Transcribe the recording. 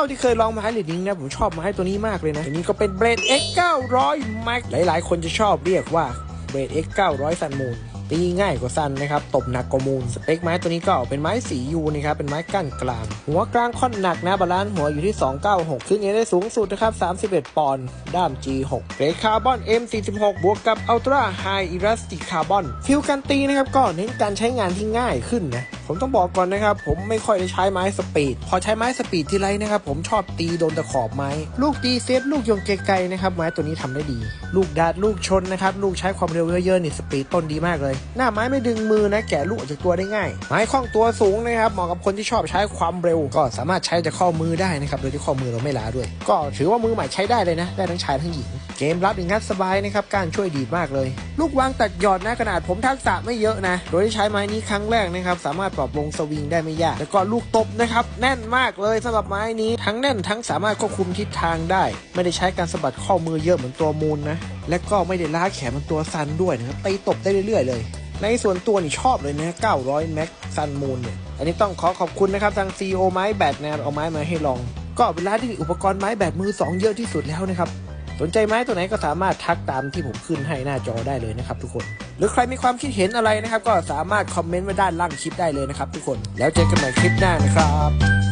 ท่าที่เคยลองไม้หลีดดิ้งนะผมชอบไม้ตัวนี้มากเลยนะตัวนี้ก็เป็นเบรด X 900 Max หลาย ๆ คนจะชอบเรียกว่าเบรด X 900ซันมูนตีง่ายกว่าซันนะครับ ตบหนักกว่ามูล สเปคไม้ตัวนี้ก็เป็นไม้สียูนะครับ เป็นไม้กั้นกลาง หัวกลางค่อนหนักนะ บาลานซ์หัวอยู่ที่ 296ซึ่งเอได้สูงสุดนะครับ 31 ปอนด์ ด้าม G6 เกรดคาร์บอน M46 บวกกับ Ultra High Elastic Carbon ฟิวกันตีนะครับ ก็เน้นการใช้งานที่ง่ายขึ้นนะ ผมต้องบอกก่อนนะครับ ผมไม่ค่อยได้ใช้ไม้สปีด พอใช้ไม้สปีดทีไรนะครับ ผมชอบตีโดนตะขอบไม้ ลูกตีเซฟลูกโยงไกลๆนะครับ ไม้ตัวนี้ทำได้ดี ลูกดาดลูกชนนะครับ ลูกใช้ความเร็วเยอะๆนี่สปีดต้นดีมากเลย หน้าไม้ไม่ดึงมือนะ แกะลูกออกจากตัวได้ง่าย ไม้คล่องตัวสูงนะครับ เหมาะกับคนที่ชอบใช้ความเร็ว ก็สามารถใช้จากข้อมือได้นะครับโดยที่ข้อมือเราไม่ล้าด้วย ก็ถือว่ามือใหม่ใช้ได้เลยนะ ได้ทั้งชายทั้งหญิง เกมรับอย่างงัดสบายนะครับการช่วยดีมากเลย ลูกวางตัดหยอดนะขนาดผมทักษะไม่เยอะนะ โดยที่ใช้ไม้นี้ครั้งแรกนะครับสามารถปรับวงสวิงได้ไม่ยาก แล้วก็ลูกตบนะครับ แน่นมากเลยสำหรับไม้นี้ ทั้งแน่นทั้งสามารถควบคุมทิศทางได้ ไม่ได้ใช้การสะบัดข้อมือเยอะเหมือนตัวมูลนะ และก็ไม่ได้ล้าแขนมันตัวซันด้วยนะครับตีตบได้เรื่อยๆเลย ในส่วนตัวนี่ชอบเลยนะ 900 แม็กซันมูลเนี่ย อันนี้ต้องขอขอบคุณนะครับทาง CEO ไม้แบตนะเอาไม้มาให้ลอง ก็เป็นร้าที่อุปกรณ์ไม้แบตมือ 2 เยอะที่สุดแล้วนะครับ สนใจไม้ตัวไหนก็สามารถทักตามที่ผมขึ้นให้หน้าจอได้เลยนะครับทุกคน หรือใครมีความคิดเห็นอะไรนะครับ ก็สามารถคอมเมนต์ไว้ด้านล่างคลิปได้เลยนะครับทุกคน แล้วเจอกันใหม่คลิปหน้านะครับ